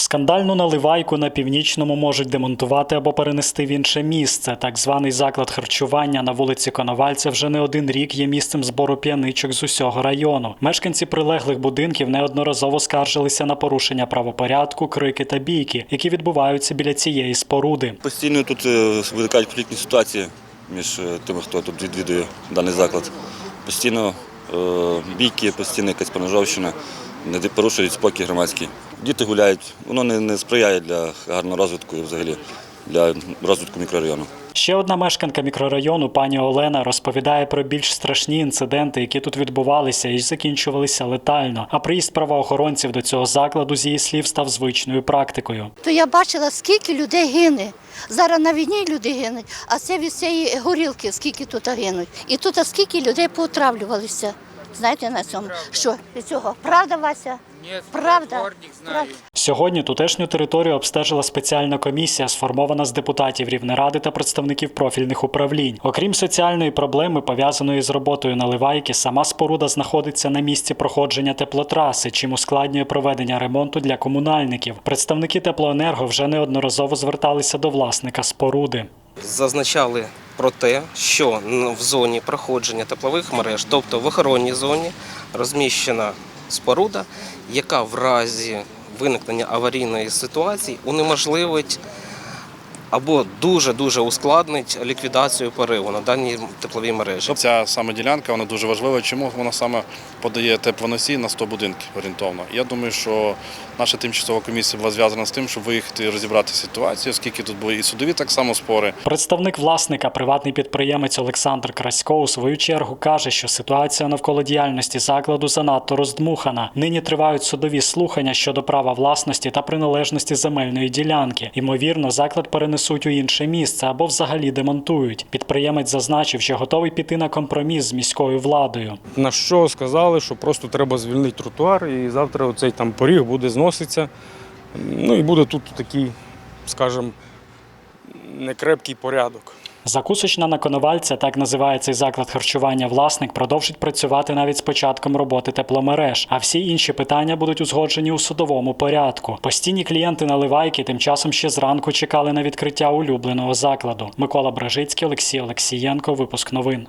Скандальну наливайку на північному можуть демонтувати або перенести в інше місце. Так званий заклад харчування на вулиці Коновальця вже не один рік є місцем збору п'яничок з усього району. Мешканці прилеглих будинків неодноразово скаржилися на порушення правопорядку, крики та бійки, які відбуваються біля цієї споруди. Постійно тут е, виникають конфліктні ситуації між е, тими, хто тут відвідує даний заклад. Постійно е, бійки, постійно якась поножовщина, не порушують спокій громадський. Діти гуляють, воно не, не сприяє для гарного розвитку і взагалі для розвитку мікрорайону. Ще одна мешканка мікрорайону, пані Олена, розповідає про більш страшні інциденти, які тут відбувалися і закінчувалися летально. А приїзд правоохоронців до цього закладу, з її слів, став звичною практикою. То я бачила, скільки людей гине. Зараз на війні люди гинуть, а це від цієї горілки, скільки тут гинуть. І тут скільки людей поотравлювалися. Знаєте на цьому? Що від цього? Правда, Вася? Правда? знаю. Сьогодні тутешню територію обстежила спеціальна комісія, сформована з депутатів Рівнеради та представників профільних управлінь. Окрім соціальної проблеми, пов'язаної з роботою наливайки, сама споруда знаходиться на місці проходження теплотраси, чим ускладнює проведення ремонту для комунальників. Представники теплоенерго вже неодноразово зверталися до власника споруди. зазначали про те, що в зоні проходження теплових мереж, тобто в охоронній зоні, розміщена споруда, яка в разі виникнення аварійної ситуації унеможливить або дуже-дуже ускладнить ліквідацію пориву на даній тепловій мережі. Ця саме ділянка вона дуже важлива. Чому вона саме подає теплоносій на 100 будинків орієнтовно? Я думаю, що наша тимчасова комісія була зв'язана з тим, щоб виїхати і розібрати ситуацію, оскільки тут були і судові так само спори. Представник власника, приватний підприємець Олександр Красько, у свою чергу каже, що ситуація навколо діяльності закладу занадто роздмухана. Нині тривають судові слухання щодо права власності та приналежності земельної ділянки. Ймовірно, заклад перенесуть у інше місце або взагалі демонтують. Підприємець зазначив, що готовий піти на компроміс з міською владою. На що сказали, що просто треба звільнити тротуар, і завтра оцей там поріг буде зноситися. Ну і буде тут такий, скажімо, некрепкий порядок. Закусочна на Коновальця, так називає цей заклад харчування власник, продовжить працювати навіть з початком роботи тепломереж, а всі інші питання будуть узгоджені у судовому порядку. Постійні клієнти наливайки тим часом ще зранку чекали на відкриття улюбленого закладу. Микола Бражицький, Олексій Олексієнко. Випуск новин.